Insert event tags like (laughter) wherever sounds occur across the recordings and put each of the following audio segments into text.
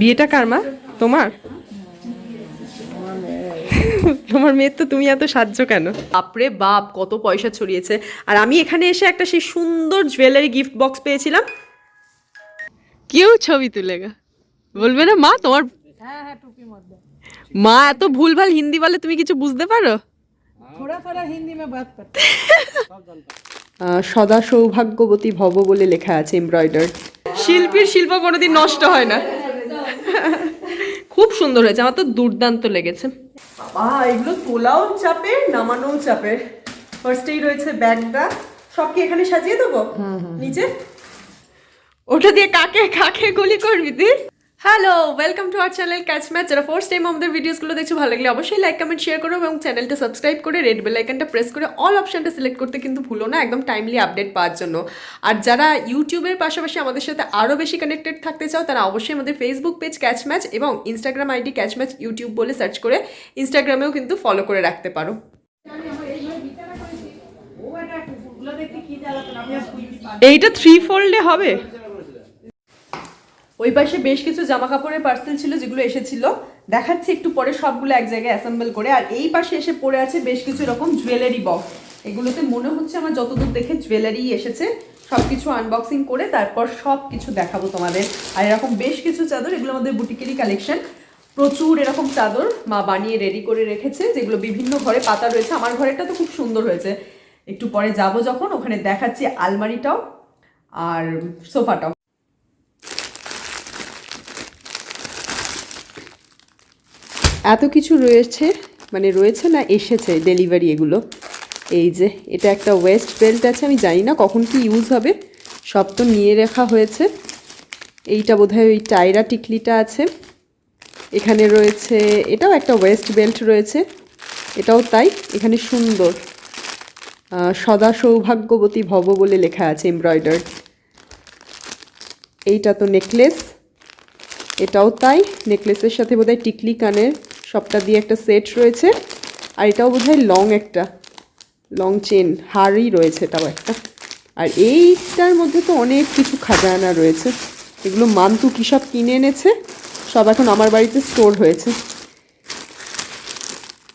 বিয়েটা কার মা? তোমার? তোমার মেয়ের তো তুমি এত সাহায্য কেন? বাপরে বাপ কত পয়সা ছড়িয়েছে। আর আমি এখানে এসে একটা সেই সুন্দর জুয়েলারি গিফট বক্স পেয়েছিলাম। কেউ ছবি তুলে গা বলবে না মা তোমার মা এত ভুলভাল হিন্দি বলে তুমি কিছু বুঝতে পারো? সদা সৌভাগ্যবতী ভব বলে লেখা আছে এমব্রয়ডার শিল্পীর শিল্প কোনোদিন নষ্ট হয় না। খুব সুন্দর হয়েছে আমার তো দুর্দান্ত লেগেছে। বাবা এগুলো তোলাও চাপের নামানোও চাপের ফার্স্টেই রয়েছে ব্যাগটা। সব কি এখানে সাজিয়ে দেবো? নিচে? ওটা দিয়ে কাকে কাকে গুলি করবি তুই? Hello welcome to our channel catch match যারা ফার্স্ট টাইম আমাদের ভিডিওসগুলো দেখছ, ভালো লাগলে অবশ্যই লাইক কমেন্ট শেয়ার করো এবং চ্যানেলটা সাবস্ক্রাইব করে রেড বেল আইকনটা প্রেস করে অল অপশনটা সিলেক্ট করতে কিন্তু ভুলো না, একদম টাইমলি আপডেট পাওয়ার জন্য। আর যারা ইউটিউবের পাশাপাশি আমাদের সাথে আরও বেশি কানেক্টেড থাকতে চাও, তারা অবশ্যই আমাদের ফেসবুক পেজ ক্যাচ ম্যাচ এবং Instagram ID catch match YouTube বলে সার্চ করে ইনস্টাগ্রামেও কিন্তু ফলো করে রাখতে পারো। এইটা থ্রি ফোল্ডে হবে? ওই পাশে বেশ কিছু জামা কাপড়ের পার্সেল ছিল যেগুলো এসেছিল। দেখাচ্ছি একটু পরে সবগুলো এক জায়গায় অ্যাসেম্বল করে। আর এই পাশে এসে পড়ে আছে বেশ কিছু এরকম জুয়েলারি বক্স এগুলোতে মনে হচ্ছে আমার যতদূর দেখে জুয়েলারি এসেছে। সব কিছু আনবক্সিং করে তারপর সব কিছু দেখাবো তোমাদের। আর এরকম বেশ কিছু চাদর, এগুলো আমাদের বুটিকেরই কালেকশন প্রচুর এরকম চাদর মা বানিয়ে রেডি করে রেখেছে, যেগুলো বিভিন্ন ঘরে পাতা রয়েছে। আমার ঘরেরটা তো খুব সুন্দর হয়েছে। একটু পরে যাব যখন, ওখানে দেখাচ্ছি আলমারিটাও আর সোফাটাও। এত কিছু রয়েছে মানে রয়েছে না, এসেছে ডেলিভারি এগুলো। এই যে, এটা একটা ওয়েস্ট বেল্ট আছে, আমি জানি না কখন কি ইউজ হবে, সব তো নিয়ে রাখা হয়েছে। এইটা বোধহয় ওই টায়রা টিকলিটা আছে। এখানে রয়েছে, এটাও একটা ওয়েস্ট বেল্ট রয়েছে, এটাও তাই, এখানে সুন্দর। সদা সৌভাগ্যবতী ভব বলে লেখা আছে এমব্রয়ডার এইটা তো নেকলেস এটাও তাই নেকলেসের সাথে বোধহয় টিকলি কানের সবটা দিয়ে একটা সেট রয়েছে, আর এটাও বোধহয় লং একটা লং চেন হারই রয়েছে এটাও একটা। আর এইটার মধ্যে তো অনেক কিছু খাজানা রয়েছে। এগুলো মান্তু কী সব কিনে এনেছে? সব এখন আমার বাড়িতে স্টোর হয়েছে।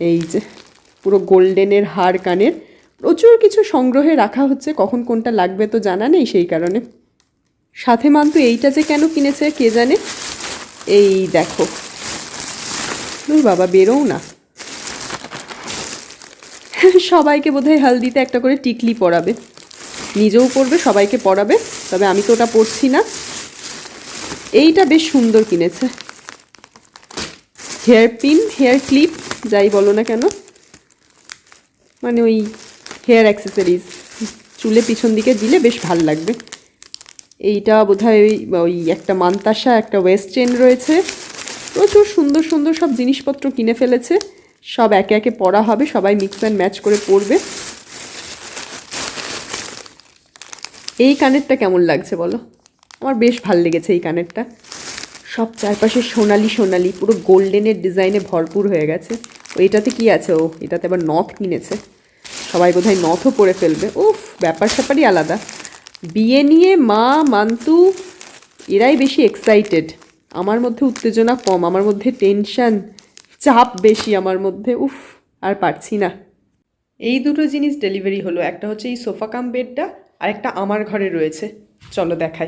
এই যে, পুরো গোল্ডেনের হার কানের। প্রচুর কিছু সংগ্রহে রাখা হচ্ছে, কখন কোনটা লাগবে তো জানা নেই সেই কারণে। সাথে মান্তু এইটা যে কেন কিনেছে কে জানে? এই দেখো। দূর বাবা বেরোও না। সবাইকে বোধহয় হালদিতে একটা করে টিকলি পরাবে। নিজেও পরবে, সবাইকে পরাবে, তবে আমি তো ওটা পরছি না। এইটা বেশ সুন্দর কিনেছে। হেয়ার পিন, হেয়ার ক্লিপ, যাই বলো না কেন। মানে ওই হেয়ার অ্যাক্সেসরিজ, চুলে পিছন দিকে দিলে বেশ ভালো লাগবে। এইটা বোধহয় ওই ওই একটা মান্তাসা, একটা ওয়েস্ট চেন রয়েছে। প্রচুর সুন্দর সুন্দর সব জিনিসপত্র কিনে ফেলেছে। সব একে একে পড়া হবে, সবাই মিক্স অ্যান্ড ম্যাচ করে পড়বে। এই কানেরটা কেমন লাগছে বলো? আমার বেশ ভালো লেগেছে এই কানেরটা। সব চারপাশে সোনালি সোনালি, পুরো গোল্ডেনের ডিজাইনে ভরপুর হয়ে গেছে। ও, এটাতে কি আছে ও? এটাতে আবার নথ কিনেছে। সবাই বোধহয় নথও পরে ফেলবে। উফ, ব্যাপার স্যাপারই আলাদা। বিয়ে নিয়ে মা, মান্তু, এরাই বেশি এক্সাইটেড আমার মধ্যে উত্তেজনা কম, আমার মধ্যে টেনশান চাপ বেশি আমার মধ্যে, উফ, আর পারছি না। এই দুটো জিনিস ডেলিভারি হলো, একটা হচ্ছে এই সোফা কাম বেডটা আর একটা আমার ঘরে রয়েছে। চলো দেখাই।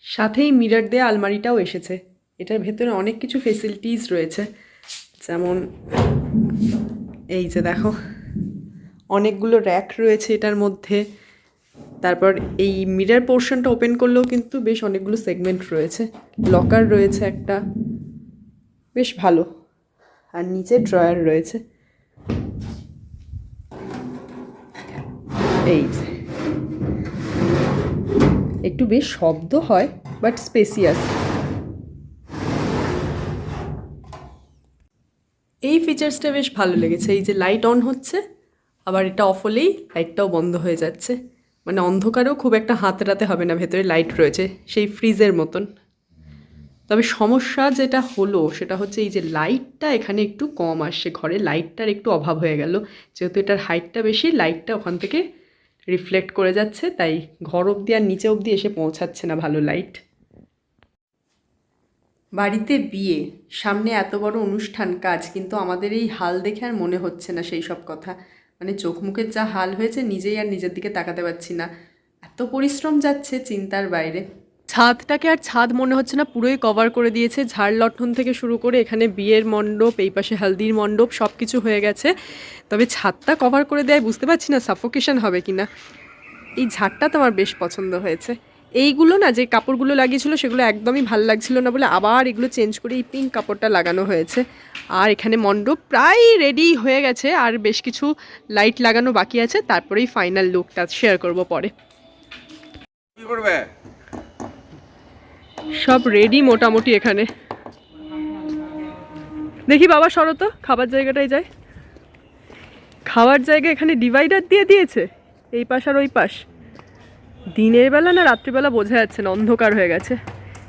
সাথেই মিরর দেয়া আলমারিটাও এসেছে। এটার ভেতরে অনেক কিছু ফেসিলিটিস রয়েছে। যেমন, এই যে দেখো, অনেকগুলো র্যাক রয়েছে এটার মধ্যে। তারপর এই মিরার পোর্শনটা ওপেন করলেও কিন্তু বেশ অনেকগুলো সেগমেন্ট রয়েছে। লকার রয়েছে একটা। বেশ ভালো। আর নিচে ড্রয়ার রয়েছে। এই যে। একটু বেশ শব্দ হয়, বাট স্পেসিয়াস। এই ফিচার্সটা বেশ ভালো লেগেছে। এই যে লাইট অন হচ্ছে, আবার এটা অফ হলেই লাইটটাও বন্ধ হয়ে যাচ্ছে। মানে অন্ধকারেও খুব একটা হাতড়াতে হবে না, ভেতরে লাইট রয়েছে, সেই ফ্রিজের মতন। তবে সমস্যা যেটা হলো, সেটা হচ্ছে এই যে লাইটটা এখানে একটু কম আসছে ঘরে লাইটটার একটু অভাব হয়ে গেল। যেহেতু এটার হাইটটা বেশি লাইটটা ওখান থেকে রিফ্লেক্ট করে যাচ্ছে, তাই ঘর অবধি আর নিচে অবধি এসে পৌঁছাচ্ছে না ভালো লাইট বাড়িতে বিয়ে, সামনে এত বড় অনুষ্ঠান কাজ, কিন্তু আমাদের এই হাল দেখে আর মনে হচ্ছে না সেই সব কথা। মানে চোখ মুখের যা হাল হয়েছে নিজেই আর নিজের দিকে তাকাতে পারছি না। এত পরিশ্রম যাচ্ছে চিন্তার বাইরে। ছাদটাকে আর ছাদ মনে হচ্ছে না, পুরোই কভার করে দিয়েছে। ঝাড় লঠন থেকে শুরু করে এখানে বিয়ের মণ্ডপ, এই পাশে হালদির মণ্ডপ সব কিছু হয়ে গেছে। তবে ছাদটা কভার করে দেয় বুঝতে পারছি না সাফোকেশন হবে কি না এই ঝাড়টা তো আমার বেশ পছন্দ হয়েছে। এইগুলো না যে কাপড়গুলো লাগিয়েছিল সেগুলো একদমই ভালো লাগছিল না বলে আবার এগুলো চেঞ্জ করে এই পিঙ্ক কাপড়টা লাগানো হয়েছে। আর এখানে মণ্ডপ প্রায় রেডি হয়ে গেছে আর বেশ কিছু লাইট লাগানো বাকি আছে তারপরেই ফাইনাল লুকটা শেয়ার করব পরে। সব রেডি মোটামুটি এখানে। দেখি বাবা সরো তো খাবার জায়গাটায় যায় খাওয়ার জায়গা এখানে ডিভাইডার দিয়ে দিয়েছে এই পাশ আর ওই পাশ। দিনের বেলা না রাত্রিবেলা বোঝা যাচ্ছে না অন্ধকার হয়ে গেছে।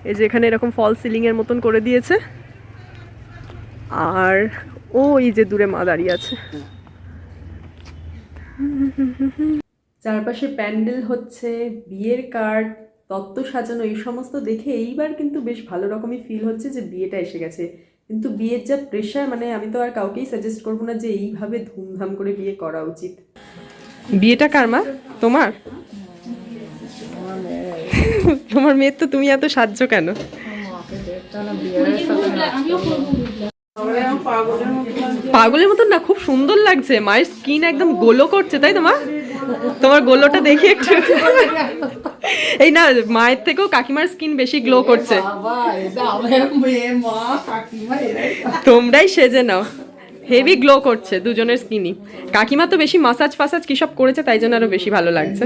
এই যে এখানে এরকম ফল সিলিংয়ের মতন করে দিয়েছে। আর ও এই যে দূরে মা দাঁড়িয়ে আছে। চারপাশে প্যান্ডেল হচ্ছে বিয়ের কার্ড তত্ত্ব সাজানো এই সমস্ত দেখে এইবার কিন্তু বেশ ভালো রকমই ফিল হচ্ছে যে বিয়েটা এসে গেছে। কিন্তু বিয়ের যা প্রেশার মানে আমি তো আর কাউকেই সাজেস্ট করব না যে এইভাবে ধুমধাম করে বিয়ে করা উচিত। বিয়েটা কার মা? তোমার? তোমার মেয়ের তো তুমি এত সাহায্য কেন? পাগলের মতন না খুব সুন্দর লাগছে। মায়ের স্কিন একদম গোলো করছে তাই তো মা তোমার গোলোটা দেখি একটু এই না মায়ের থেকেও কাকিমার স্কিন বেশি গ্লো করছে। তোমরাই সেজে নাও। হেভি গ্লো করছে দুজনের স্কিনই কাকিমা তো বেশি মাসাজ ফাসাজ কি সব করেছে তাই জন্য আরও বেশি ভালো লাগছে।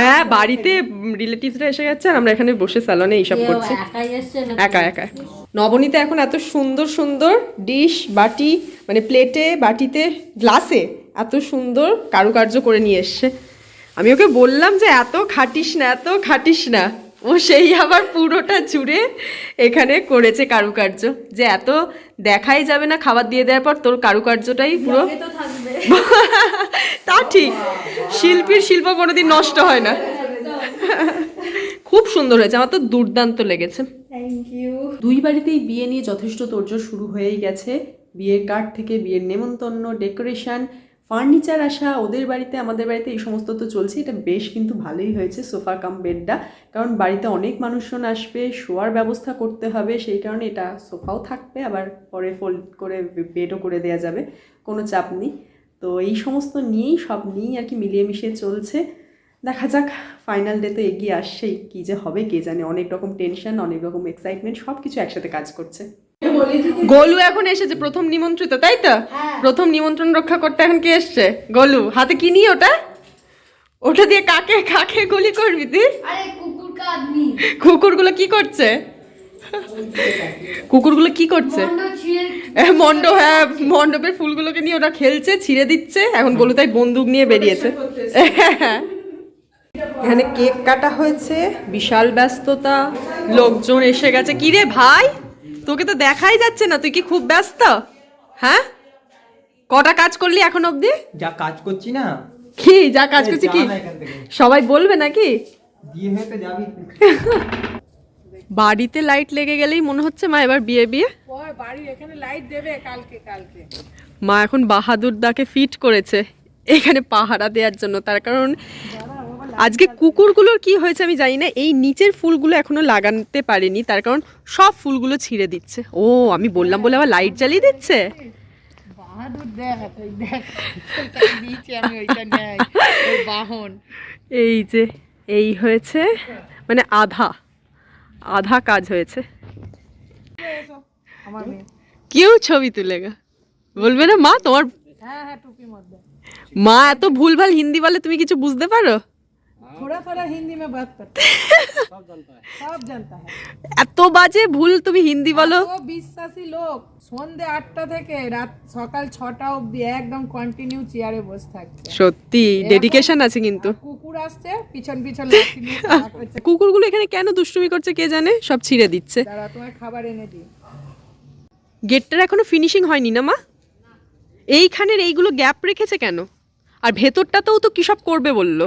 হ্যাঁ বাড়িতে রিলেটিভসরা এসে গেছে আর আমরা এখানে বসে স্যালনে এইসব করছি। একা একা। নবনীতে এখন এত সুন্দর সুন্দর ডিশ বাটি মানে প্লেটে বাটিতে গ্লাসে এত সুন্দর কারুকার্য করে নিয়ে এসছে। আমি ওকে বললাম যে এত খাটিস না এত খাটিস না। ও সেই আবার পুরোটা জুড়ে এখানে করেছে কারুকার্য। যে এত দেখাই যাবে না খাবার দিয়ে দেওয়ার পর তোর কারুকার্যটাই পুরো তো (laughs) ঠিক শিল্পীর শিল্প কোনোদিন নষ্ট হয় না। খুব সুন্দর হয়েছে আমার তো দুর্দান্ত লেগেছে। থ্যাংক ইউ দুই বাড়িতেই বিয়ে নিয়ে যথেষ্ট তোড়জোড় শুরু হয়েই গেছে। বিয়ের কার্ড থেকে বিয়ের নেমন্তন্ন ডেকোরেশন ফার্নিচার আসা ওদের বাড়িতে, আমাদের বাড়িতে এই সমস্ত তো চলছে। এটা বেশ কিন্তু ভালোই হয়েছে সোফা কাম বেডটা। কারণ বাড়িতে অনেক মানুষজন আসবে, শোয়ার ব্যবস্থা করতে হবে, সেই কারণে এটা সোফাও থাকবে, আবার পরে ফোল্ড করে বেডও করে দেওয়া যাবে, কোনো চাপ নেই। তো এই সমস্ত নিয়েই, সব নিয়েই আর কি মিলিয়ে মিশিয়ে চলছে। দেখা যাক ফাইনাল ডে তো এগিয়ে আসছেই কী যে হবে, কে জানে, অনেক রকম টেনশন অনেক রকম এক্সাইটমেন্ট সব কিছু একসাথে কাজ করছে। গোলু এখন এসেছে প্রথম নিমন্ত্রিত তাই তো? প্রথম নিমন্ত্রণ রক্ষা করতে এখন কে এসছে? গোলু হাতে কি নিয়ে ওটা? ওটা দিয়ে কাকে কাকে গুলি করবি তুই? কুকুরগুলো কি করছে? কুকুরগুলো কি করছে? মন্ড এ, মণ্ডপ হ্যাঁ মণ্ডপের ফুলগুলোকে নিয়ে ওরা খেলছে ছিঁড়ে দিচ্ছে। এখন গোলু তাই বন্দুক নিয়ে বেরিয়েছে। এখানে কেক কাটা হয়েছে বিশাল ব্যস্ততা লোকজন এসে গেছে। কি রে ভাই? তোকে তো দেখাই যাচ্ছে না তুই কি খুব ব্যস্ত? হ্যাঁ? কটা কাজ করলি এখন অবধি? যা কাজ করছি না। কি যা কাজ করছি কি। সবাই বলবে নাকি? বাড়িতে লাইট লেগে গেলেই মনে হচ্ছে মা এবার বিয়ে বিয়ে। এখানে লাইট দেবে কালকে কালকে। মা এখন বাহাদুর দাকে ফিট করেছে এখানে পাহারা দেওয়ার জন্য। তার কারণ আজকে কুকুরগুলোর কি হয়েছে আমি জানি না। এই নিচের ফুলগুলো এখনও লাগাতে পারেনি তার কারণ সব ফুলগুলো ছিঁড়ে দিচ্ছে। ও আমি বললাম বলে আবার লাইট জ্বালিয়ে দিচ্ছে? এই যে এই হয়েছে মানে আধা আধা কাজ হয়েছে। কেউ ছবি তুলে গা বলবে না মা তোমার হ্যাঁ হ্যাঁ মা এত ভুলভাল হিন্দি বলে তুমি কিছু বুঝতে পারো? थोड़ा थोड़ा हिंदी में बात करते सब जानता है এত বাজে ভুল তুমি হিন্দি বলো ও বিশ্বাসী লোক সন্ধে আটটা থেকে রাত সকাল ছটা অবধি একদম কন্টিনিউ চেয়ারে বসে থাকছে সত্যি ডেডিকেশন আছে কিন্তু কুকুর আসছে পিছন পিছন লাঠি নিয়ে তাড়া করছে। কুকুরগুলো এখানে কেন দুষ্টুমি করছে কে জানে সব ছিঁড়ে দিচ্ছে দাঁড়া তোমার খাবার এনে দিই গেটটার এখনো ফিনিশিং হয়নি না মা এইখানের এইগুলো গ্যাপ রেখেছে কেন আর ভেতরটাতেও তো কি সব করবে বললো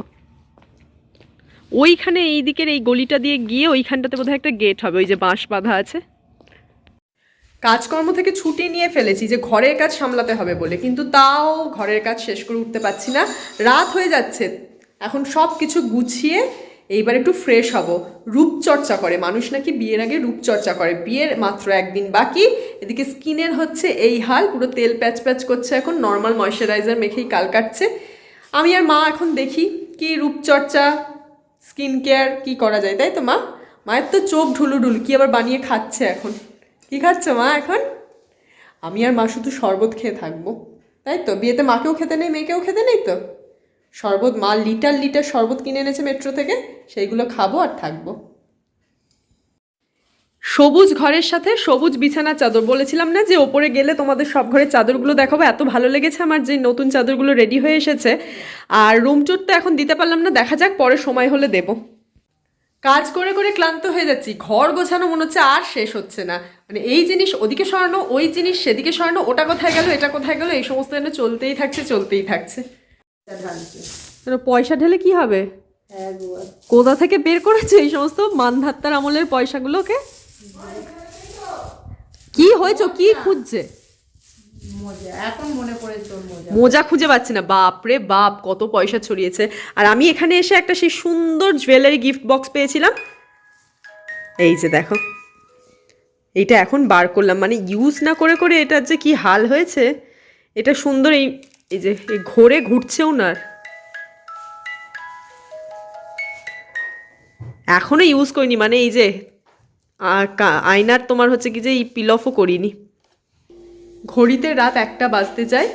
ওইখানে এই দিকের এই গলিটা দিয়ে গিয়ে ওইখানটাতে বোধহয় একটা গেট হবে, ওই যে বাঁশ বাঁধা আছে। কাজকর্ম থেকে ছুটি নিয়ে ফেলেছি যে ঘরের কাজ সামলাতে হবে বলে, কিন্তু তাও ঘরের কাজ শেষ করে উঠতে পারছি না। রাত হয়ে যাচ্ছে, এখন সব কিছু গুছিয়ে এইবার একটু ফ্রেশ হব। রূপচর্চা করে, মানুষ নাকি বিয়ের আগে রূপচর্চা করে, বিয়ের মাত্র একদিন বাকি। এদিকে স্কিনের হচ্ছে এই হাল, পুরো তেল প্যাচ প্যাচ করছে এখন নর্মাল ময়শ্চারাইজার মেখেই কাল কাটছে। আমি আর মা এখন দেখি কি রূপচর্চা স্কিন কেয়ার কী করা যায়, তাই তো মা? মায়ের তো চোখ ঢুলুঢুল কি আবার বানিয়ে খাচ্ছে এখন? কি খাচ্ছ মা এখন? আমি আর মা শুধু শরবত খেয়ে থাকব, তাই তো? বিয়েতে মাকেও খেতে নেই, মেয়েকেও খেতে নেই তো? শরবত, মা লিটার লিটার শরবত কিনে এনেছে মেট্রো থেকে, সেইগুলো খাব আর থাকব। সবুজ ঘরের সাথে সবুজ বিছানার চাদর। বলেছিলাম না যে ওপরে গেলে তোমাদের সব ঘরের চাদরগুলো দেখাবো? এত ভালো লেগেছে আমার যে নতুন চাদরগুলো রেডি হয়ে এসেছে। আর রুম টুর তো এখন দিতে পারলাম না দেখা যাক পরে সময় হলে দেবো। কাজ করে করে ক্লান্ত হয়ে যাচ্ছি ঘর গোছানো মনে হচ্ছে আর শেষ হচ্ছে না। মানে এই জিনিস ওদিকে সরানো ওই জিনিস সেদিকে সরানো ওটা কোথায় গেল এটা কোথায় গেল এই সমস্ত যেন চলতেই থাকছে চলতেই থাকছে। কেন পয়সা ঢেলে কি হবে? কোথা থেকে বের করেছে এই সমস্ত মানধাত্তার আমলের পয়সাগুলোকে? কি হয়েছে? কি খুঁজছে? মজা মনে খুঁজে পাচ্ছি না। বাপ রে বাপ কত পয়সা ছড়িয়েছে। আর আমি এখানে এসে একটা সেই সুন্দর জুয়েলারি গিফট বক্স পেয়েছিলাম। এই যে দেখো। এইটা এখন বার করলাম। মানে ইউজ না করে করে এটার যে কি হাল হয়েছে এটা সুন্দর এই এই যে ঘোরে ঘুরছেও না। এখনও ইউজ করিনি। মানে এই যে আর আয়নার তোমার হচ্ছে কি যে এই পিল অফও করিনি। ঘড়িতে রাত একটা বাজতে যায়,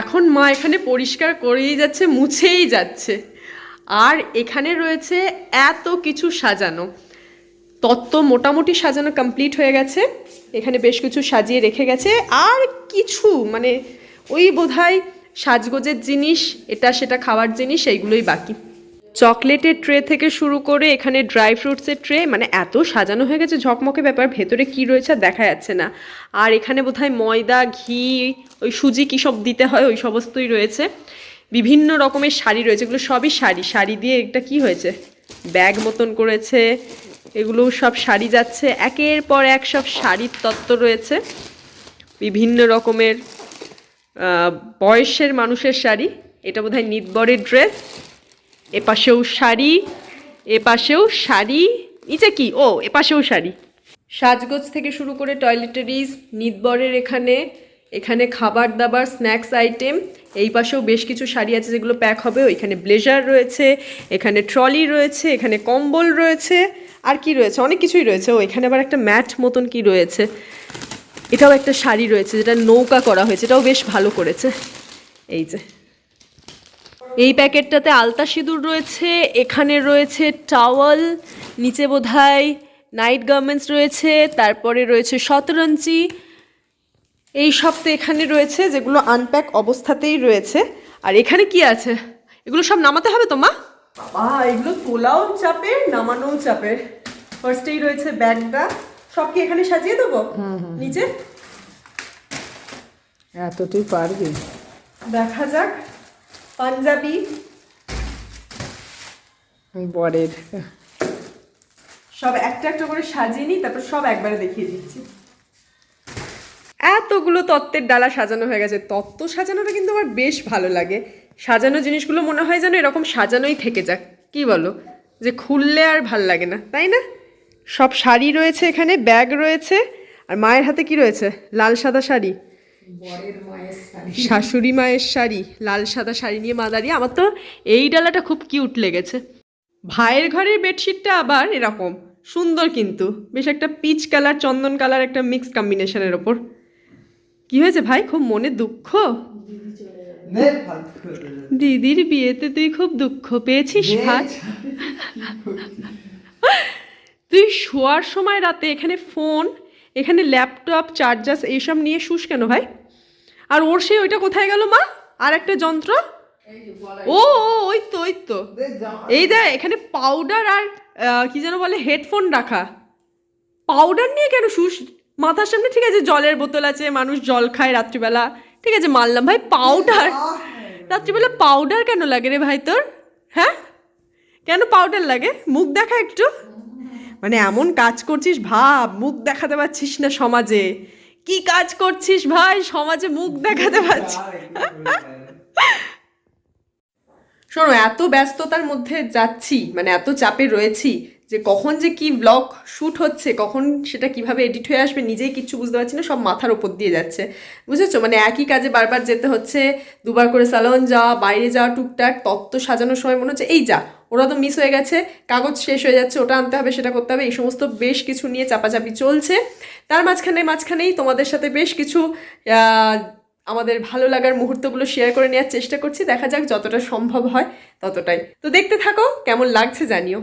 এখন মা এখানে পরিষ্কার করেই যাচ্ছে, মুছেই যাচ্ছে। আর এখানে রয়েছে এত কিছু সাজানো। তত্ত্ব মোটামুটি সাজানো কমপ্লিট হয়ে গেছে, এখানে বেশ কিছু সাজিয়ে রেখে গেছে। আর কিছু মানে ওই বোধহয় সাজগোজের জিনিস, এটা সেটা খাওয়ার জিনিস, এইগুলোই বাকি। চকলেটের ট্রে থেকে শুরু করে এখানে ড্রাই ফ্রুটসের ট্রে মানে এত সাজানো হয়ে গেছে ঝকমকে ব্যাপার, ভেতরে কি রয়েছে দেখা যাচ্ছে না। আর এখানে বোধহয় ময়দা, ঘি, ওই সুজি কী সব দিতে হয়, ওই সমস্তই রয়েছে। বিভিন্ন রকমের শাড়ি রয়েছে, এগুলো সবই শাড়ি। শাড়ি দিয়ে এটা কি হয়েছে? ব্যাগ মতন করেছে এগুলো সব শাড়ি যাচ্ছে। একের পর এক সব শাড়ির তত্ত্ব রয়েছে। বিভিন্ন রকমের বয়সের মানুষের শাড়ি। এটা বোধহয় নিতবরের ড্রেস। এপাশেও শাড়ি এপাশেও শাড়ি, নিচে কি? ও এপাশেও শাড়ি। সাজগোজ থেকে শুরু করে টয়লেটারিজ নিতবরের এখানে এখানে খাবার দাবার, স্ন্যাক্স আইটেম, এই পাশেও বেশ কিছু শাড়ি আছে যেগুলো প্যাক হবে। ওইখানে ব্লেজার রয়েছে, এখানে ট্রলি রয়েছে, এখানে কম্বল রয়েছে, আর কি রয়েছে? অনেক কিছুই রয়েছে। ও, এখানে আবার একটা ম্যাট মতন কি রয়েছে। এটাও একটা শাড়ি রয়েছে যেটা নৌকা করা হয়েছে। এটাও বেশ ভালো করেছে। এই যে। এই প্যাকেটটাতে আলতা সিঁদুর রয়েছে এখানে রয়েছে টাওয়াল নিচে বোধহয় নাইট গার্মেন্টস রয়েছে তারপরে রয়েছে শতরঞ্চি এই সব তো এখানে রয়েছে যেগুলো আনপ্যাক অবস্থাতেই রয়েছে। আর এখানে কি আছে? এগুলো সব নামাতে হবে তো মা? বাবা এগুলো তোলাও চাপের নামানোও চাপের। ফার্স্টেই রয়েছে ব্যাগটা। সব কি এখানে সাজিয়ে দেবো? নিচে? এত তুই পারবি। দেখা যাক। পাঞ্জাবি? বরের। সব একটা একটা করে সাজিয়ে নিই তারপর সব একবারে দেখিয়ে দিচ্ছি। এতগুলো তত্ত্বের ডালা সাজানো হয়ে গেছে। তত্ত্ব সাজানোটা কিন্তু আমার বেশ ভালো লাগে। সাজানো জিনিসগুলো মনে হয় যেন এরকম সাজানোই থেকে যাক। কি বলো? যে খুললে আর ভালো লাগে না তাই না? সব শাড়ি রয়েছে এখানে ব্যাগ রয়েছে। আর মায়ের হাতে কি রয়েছে? লাল সাদা শাড়ি। শাশুড়ি মায়ের শাড়ি লাল সাদা শাড়ি নিয়ে মা দাঁড়িয়ে। আমার তো এই ডালাটা খুব কিউট লেগেছে। ভাইয়ের ঘরের বেডশিটটা আবার এরকম সুন্দর কিন্তু। বেশ একটা পিচ কালার চন্দন কালার একটা মিক্স কম্বিনেশনের ওপর। কি হয়েছে ভাই? খুব মনে দুঃখ। দিদির বিয়েতে তুই খুব দুঃখ পেয়েছিস ভাই? তুই শোয়ার সময় রাতে এখানে ফোন এখানে ল্যাপটপ চার্জার এইসব নিয়ে শুস কেন ভাই? আর ওর সেই ওইটা কোথায় গেল মা? আর একটা যন্ত্র? ও ও, ওই তো ওই তো। এই দেখ এখানে পাউডার আর কি যেন বলে হেডফোন রাখা। পাউডার নিয়ে কেন শুস? মাথার সামনে ঠিক আছে জলের বোতল আছে মানুষ জল খায় রাত্রিবেলা। ঠিক আছে মানলাম ভাই পাউডার রাত্রিবেলা পাউডার কেন লাগে রে ভাই তোর? হ্যাঁ? কেন পাউডার লাগে? মুখ দেখা একটু। মানে এমন কাজ করছিস, ভাব, মুখ দেখাতে পারছিস না সমাজে। কি কাজ করছিস ভাই? সমাজে মুখ দেখাতে পারছিস শোনো, এত ব্যস্ততার মধ্যে যাচ্ছি মানে এত চাপে রয়েছি যে কখন যে কি ব্লগ শ্যুট হচ্ছে, কখন সেটা কীভাবে এডিট হয়ে আসবে, নিজেই কিচ্ছু বুঝতে পারছি না, সব মাথার ওপর দিয়ে যাচ্ছে। বুঝেছ? মানে একই কাজে বারবার যেতে হচ্ছে, দুবার করে স্যালন যাওয়া, বাইরে যাওয়া, টুকটাক তত্ত্ব সাজানোর সময় মনে হচ্ছে, এই যা, ওরা তো মিস হয়ে গেছে, কাগজ শেষ হয়ে যাচ্ছে, ওটা আনতে হবে, সেটা করতে হবে, এই সমস্ত বেশ কিছু নিয়ে চাপাচাপি চলছে। তার মাঝখানে মাঝখানেই তোমাদের সাথে বেশ কিছু আমাদের ভালো লাগার মুহূর্তগুলো শেয়ার করে নেওয়ার চেষ্টা করছি, দেখা যাক যতটা সম্ভব হয় ততটাই। তো দেখতে থাকো, কেমন লাগছে জানিও।